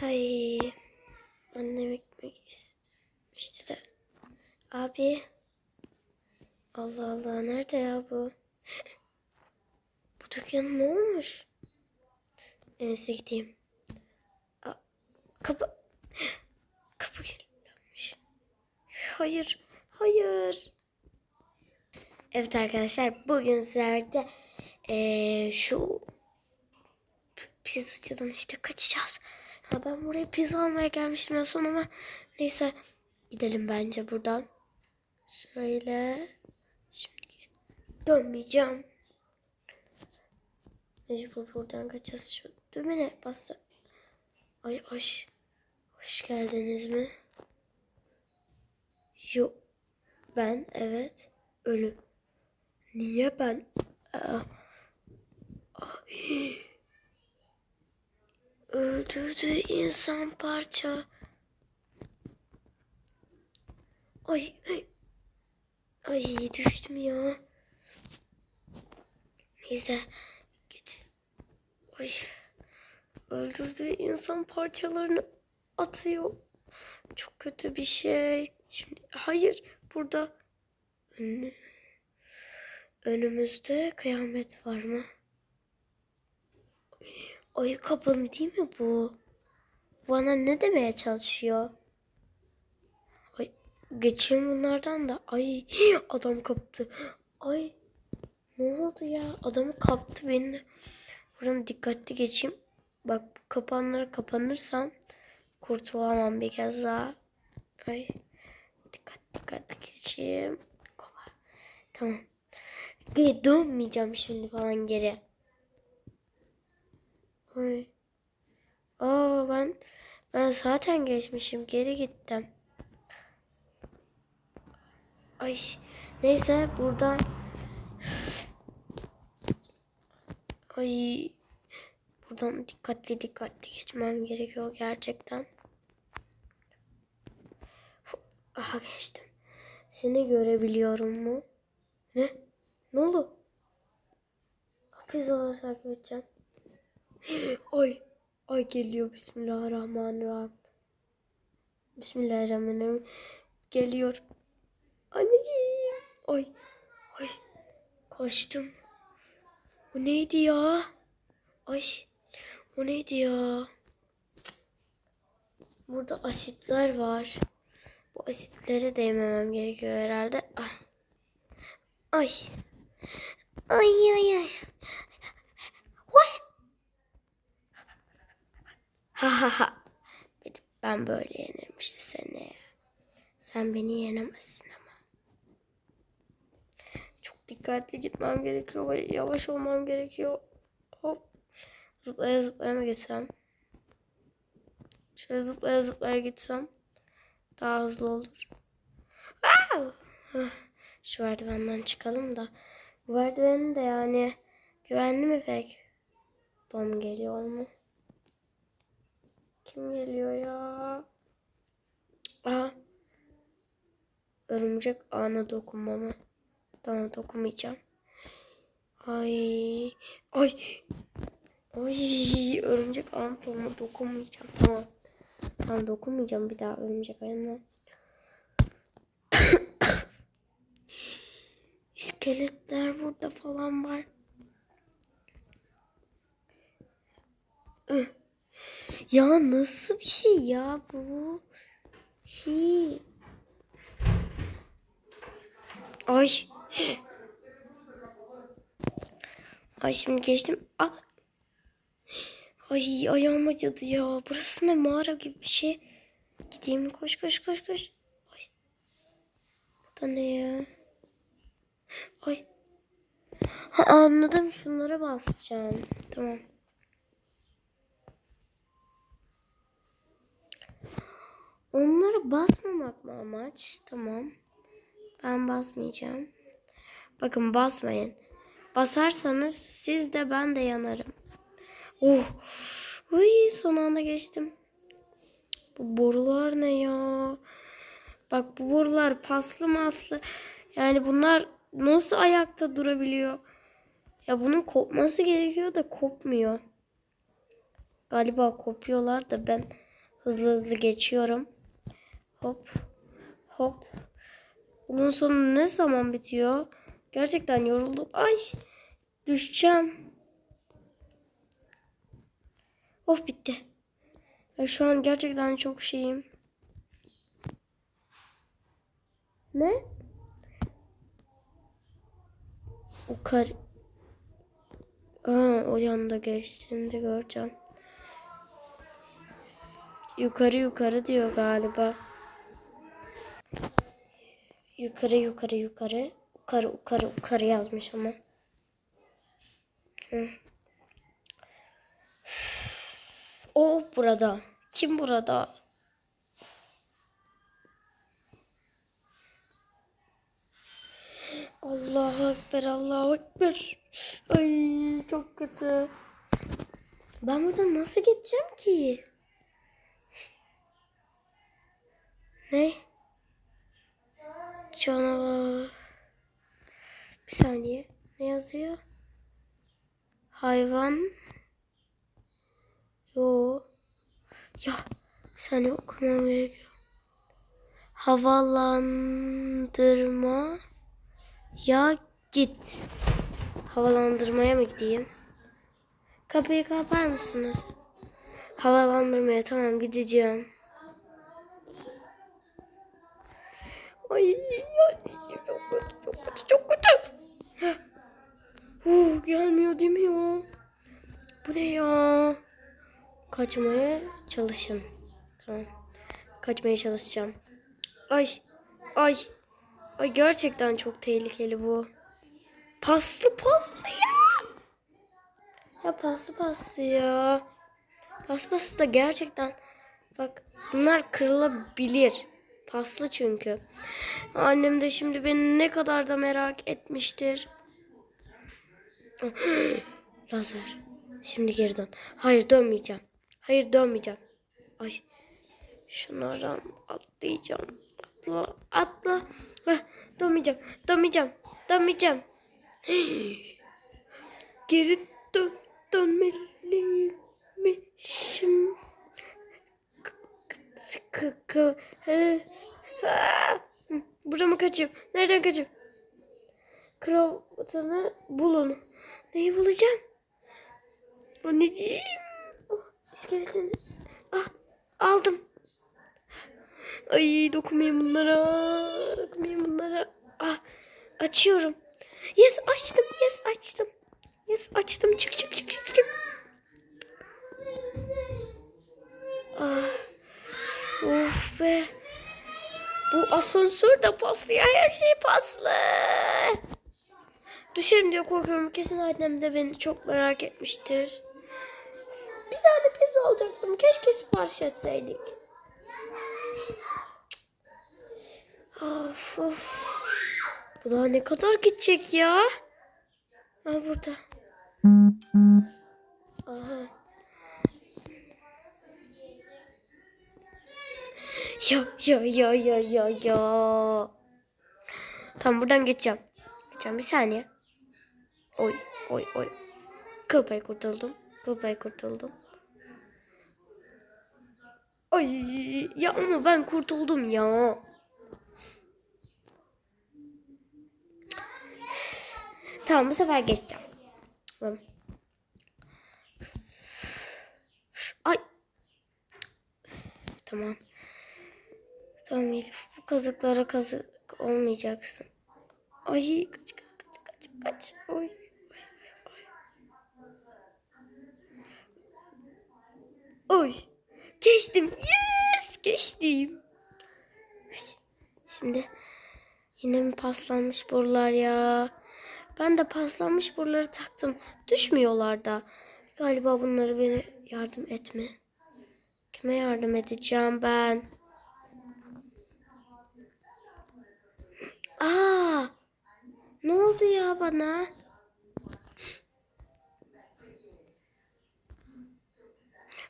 Hay. Annem ekmek istemişti de. Abi. Allah Allah nerede ya bu? bu dükkan ne olmuş? En iyisi gideyim. Aa, kapı. Kapı kilitlenmiş. Hayır. Hayır. Evet arkadaşlar bugün sizlerle eee, şu pizzacıdan işte kaçacağız. Ha ben buraya pizza almaya gelmiştim en son ama neyse gidelim bence buradan. Şöyle şimdi dönmeyeceğim. Mecbur buradan kaçacağız. Şu düğmene bastı. Ay hoş. Hoş geldiniz mi? Yok. Ben evet. Ölü. Niye ben? Aa. Ay. Öldürdü insan parça. Ay. Ay, ay düştüm ya. Neyse. Git. Ay. Öldürdüğü insan parçalarını atıyor. Çok kötü bir şey. Şimdi hayır burada Ön- önümüzde kıyamet var mı? Ayı kapanı değil mi bu? Bana ne demeye çalışıyor? Ay geçeyim bunlardan da. Ay adam kaptı. Ay ne oldu ya? Adamı kaptı beni. Buradan dikkatli geçeyim. Bak kapanlara kapanırsam kurtulamam bir kez daha. Ay dikkat dikkatli geçeyim. Tamam. Geri dönmeyeceğim şimdi falan geri. Ay. Aa ben ben zaten geçmişim. Geri gittim. Ay neyse buradan Ay buradan dikkatli dikkatli geçmem gerekiyor gerçekten. Aha geçtim. Seni görebiliyorum mu? Ne? Ne oldu? Pizzaları takip edeceğim. Ay. Ay geliyor. Bismillahirrahmanirrahim. Bismillahirrahmanirrahim. Geliyor. Anneciğim. Ay. Ay. Kaçtım. O neydi ya? Ay. O neydi ya? Burada asitler var. Bu asitlere değmemem gerekiyor herhalde. Ah. Ay. Ay ay ay. Oy. Ha ha ha. Ben böyle yenerim işte seni. Sen beni yenemezsin ama. Çok dikkatli gitmem gerekiyor yavaş olmam gerekiyor. Hop. Zıplaya zıplaya mı gitsem? Şöyle zıplaya zıplaya gitsem daha hızlı olur. Aa! Şu merdivenden çıkalım da. Bu merdivenin de yani güvenli mi pek? Dom geliyor mu? Kim geliyor ya? Aha. Örümcek ağına dokunma mı? Tamam dokunmayacağım. Ay. Ay. Ay. Örümcek dolma dokunmayacağım. Tamam. Tamam dokunmayacağım bir daha örümcek ağına. İskeletler burada falan var. Ya nasıl bir şey ya bu? Hi. Ay. Ay şimdi geçtim. Ah. Ay ayağım acıdı ya. Burası ne mağara gibi bir şey. Gideyim koş koş koş koş. Ay. Bu da ne ya? Ay. Ha, anladım şunlara basacağım. Tamam. Onlara basmamak mı amaç? Tamam. Ben basmayacağım. Bakın basmayın. Basarsanız siz de ben de yanarım. Oh. Uy, son anda geçtim. Bu borular ne ya? Bak bu borular paslı maslı. Yani bunlar nasıl ayakta durabiliyor? Ya bunun kopması gerekiyor da kopmuyor. Galiba kopuyorlar da ben Hızlı hızlı geçiyorum. Hop. Hop. Bunun sonu ne zaman bitiyor? Gerçekten yoruldum. Ay. Düşeceğim. Oh bitti. Ya şu an gerçekten çok şeyim. Ne? O kar... Aa, o yanda geçtiğinde göreceğim. Yukarı yukarı diyor galiba. Yukarı yukarı yukarı. Yukarı yukarı yukarı yazmış ama. Hı. O burada. Kim burada? Allahu Ekber, Allahu Ekber. Ay çok kötü. Ben buradan nasıl geçeceğim ki? Ne? Canavar. Bir saniye. Ne yazıyor? Hayvan. Yo. Ya bir saniye okumam gerekiyor. Havalandırma. Ya git. Havalandırmaya mı gideyim? Kapıyı kapar mısınız? Havalandırmaya tamam gideceğim. Ay anneciğim çok kötü çok kötü çok kötü. Uh, gelmiyor değil mi ya? Bu ne ya? Kaçmaya çalışın. Tamam. Kaçmaya çalışacağım. Ay. Ay. Ay gerçekten çok tehlikeli bu. Paslı paslı ya. Ya paslı paslı ya. Paslı paslı da gerçekten. Bak bunlar kırılabilir. Paslı çünkü. Annem de şimdi beni ne kadar da merak etmiştir. Lazer. Şimdi geri dön. Hayır dönmeyeceğim. Hayır dönmeyeceğim. Ay. Şunlardan atlayacağım. Atla. Atla. Heh, dönmeyeceğim. Dönmeyeceğim. Dönmeyeceğim. Geri dön. Dönmeliymişim. Hı, Burada mı kaçayım? Nereden kaçayım? Kravatını bulun. Neyi bulacağım? Anneciğim. Oh, iskeletini. Ah, aldım. Ay dokunmayayım bunlara. Dokunmayayım bunlara. Ah, açıyorum. Yes açtım. Yes açtım. Yes açtım. Çık çık çık çık çık. Ah. Of be. Bu asansör de paslı ya. Her şey paslı. Düşerim diye korkuyorum. Kesin annem de beni çok merak etmiştir. Bir tane pizza alacaktım. Keşke sipariş etseydik. Of of. Bu daha ne kadar gidecek ya? Ha burada. Aha. Ya ya ya ya ya ya. Tamam buradan geçeceğim. Geçeceğim bir saniye. Oy oy oy. Kıl payı kurtuldum. Kıl payı kurtuldum. Ay ya ama ben kurtuldum ya. Tamam bu sefer geçeceğim. Ay. Tamam. Tamam Elif bu kazıklara kazık olmayacaksın. Ay kaç kaç kaç kaç kaç. Oy. oy, oy, oy. Geçtim. Yes geçtim. Şimdi yine mi paslanmış borular ya? Ben de paslanmış boruları taktım. Düşmüyorlar da. Galiba bunları beni yardım etme. Kime yardım edeceğim ben? Aa! Ne oldu ya bana?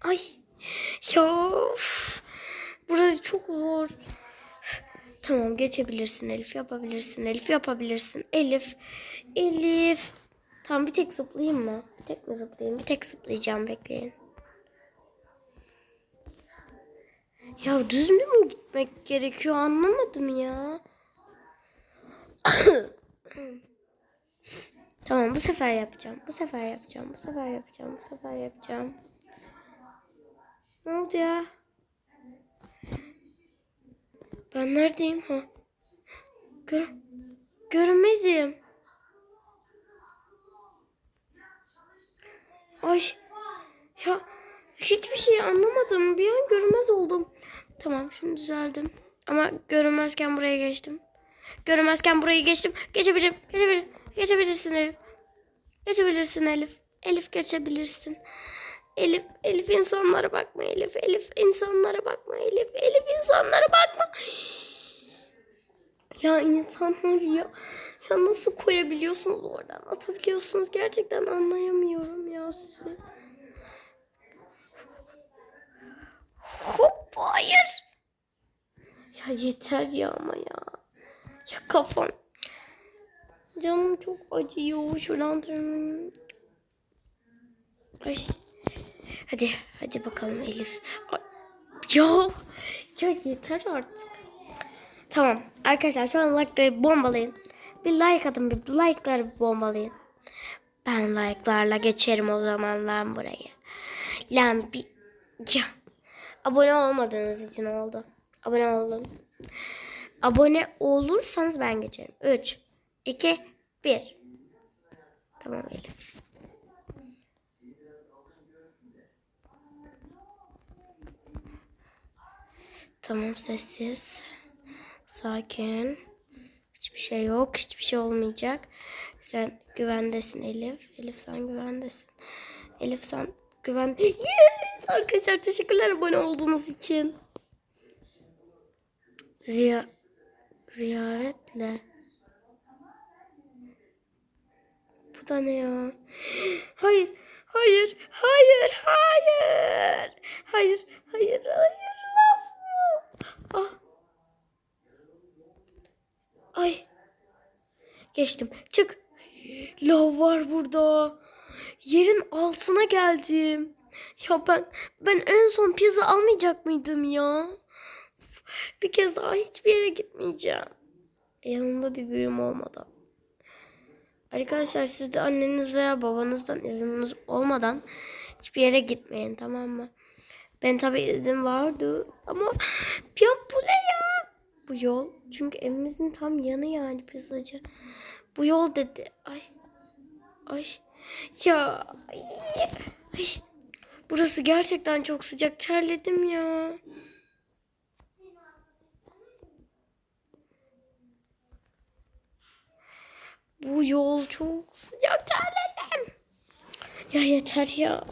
Ay! Ya! Burası çok zor. Tamam geçebilirsin Elif yapabilirsin Elif yapabilirsin Elif Elif Tamam bir tek zıplayayım mı? Bir tek mi zıplayayım? Bir tek zıplayacağım bekleyin. Ya düz mü gitmek gerekiyor anlamadım ya. Tamam bu sefer yapacağım. Bu sefer yapacağım. Bu sefer yapacağım. Bu sefer yapacağım. Ne oldu ya? Ben neredeyim ha? Gör görünmezim. Ay ya hiçbir şey anlamadım. Bir an görünmez oldum. Tamam şimdi düzeldim. Ama görünmezken buraya geçtim. Görünmezken burayı geçtim. Geçebilirim. Geçebilirim. Geçebilirsin Elif. Geçebilirsin Elif. Elif geçebilirsin. Elif, Elif insanlara bakma Elif. Elif insanlara bakma Elif. Elif insanlara bakma. Ya insanlar ya. Ya nasıl koyabiliyorsunuz oradan? Atabiliyorsunuz. Gerçekten anlayamıyorum ya sizi. Hop hayır. Ya yeter ya ama ya. Ya kafam. Canım çok acıyor. Şuradan tırmanayım. Ay. Hadi hadi bakalım Elif. Ay. Ya, ya yeter artık. Tamam arkadaşlar şu an like'ları bombalayın. Bir like atın bir like'ları bombalayın. Ben like'larla geçerim o zaman lan burayı. Lan bir... Ya. Abone olmadığınız için oldu. Abone oldum. Abone olursanız ben geçerim. 3, 2, 1. Tamam Elif. Tamam sessiz. Sakin. Hiçbir şey yok. Hiçbir şey olmayacak. Sen güvendesin Elif. Elif sen güvendesin. Elif sen güven... Yes! Arkadaşlar teşekkürler abone olduğunuz için. Ziya... Ziyaretle. Bu da ne ya? Hayır, hayır, hayır, hayır. Hayır, hayır, hayır. Bu. Ah. Ay. Geçtim. Çık. Lav var burada. Yerin altına geldim. Ya ben ben en son pizza almayacak mıydım ya? Bir kez daha hiçbir yere gitmeyeceğim. Yanımda bir büyüm olmadan. Arkadaşlar siz de anneniz veya babanızdan izniniz olmadan hiçbir yere gitmeyin tamam mı? Ben tabii izin vardı ama ya bu ne ya? Bu yol çünkü evimizin tam yanı yani pizzacı. Bu yol dedi. Ay. Ay. Ya. Ay. Burası gerçekten çok sıcak. Terledim ya. Bu yol çok sıcak terledim. Ya yeter ya.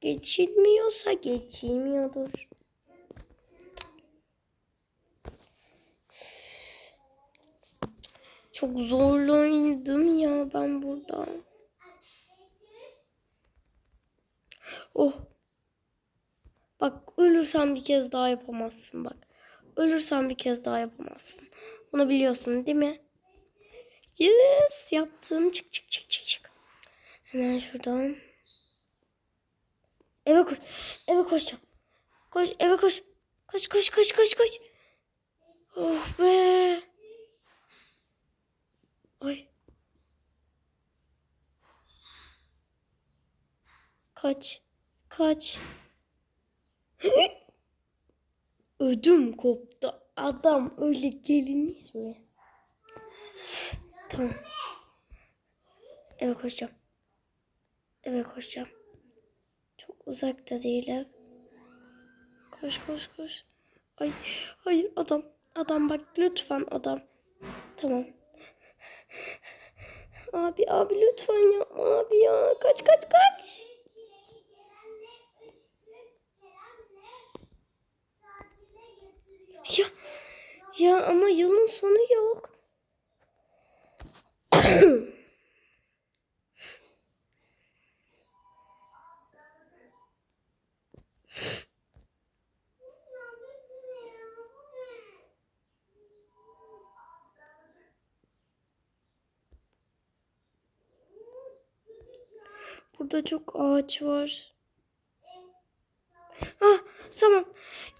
Geçilmiyorsa geçilmiyordur. Çok zorlandım ya ben burada. Oh. Bak ölürsen bir kez daha yapamazsın bak. Ölürsen bir kez daha yapamazsın. Bunu biliyorsun değil mi? Yes yaptım. Çık çık çık çık çık. Hemen şuradan. Eve koş. Eve koşacağım. Koş eve koş. Koş koş koş koş koş. Oh be. Ay. Kaç. Kaç. Ödüm koptu. Adam öyle gelinir mi? Tamam. Eve koşacağım. Eve koşacağım. Çok uzakta değil ev. Koş koş koş. Ay hayır adam. Adam bak lütfen adam. Tamam. Abi abi lütfen yapma abi ya. Kaç kaç kaç. Ya ya ama yolun sonu yok. Burada çok ağaç var. Ah tamam.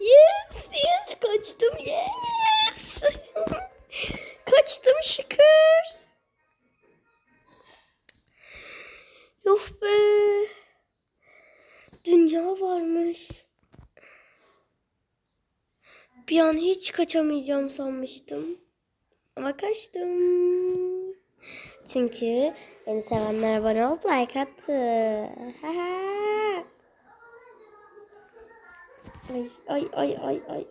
Yes yes kaçtım yes. kaçtım şükür. Yuh be. Dünya varmış. Bir an hiç kaçamayacağım sanmıştım. Ama kaçtım. Çünkü beni sevenler bana olup like attı. Ay ay ay ay ay.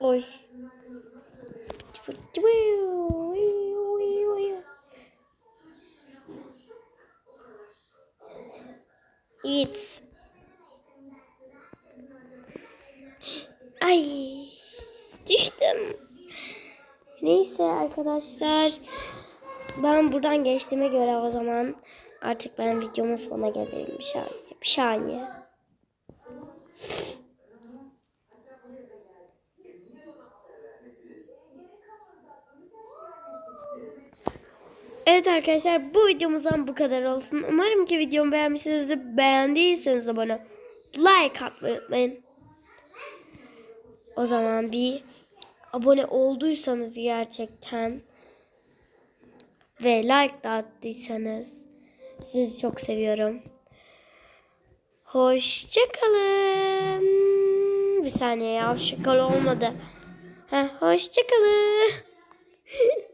Oy. Evet. Ay. Düştüm. Neyse arkadaşlar. Ben buradan geçtiğime göre o zaman artık ben videomun sonuna gelirim bir saniye. Bir saniye. Evet arkadaşlar bu videomuzdan bu kadar olsun. Umarım ki videomu beğenmişsinizdir. Beğendiyseniz abone like atmayı unutmayın. O zaman bir abone olduysanız gerçekten ve like da attıysanız sizi çok seviyorum. Hoşçakalın. Bir saniye ya şakalı olmadı. Heh, hoşçakalın.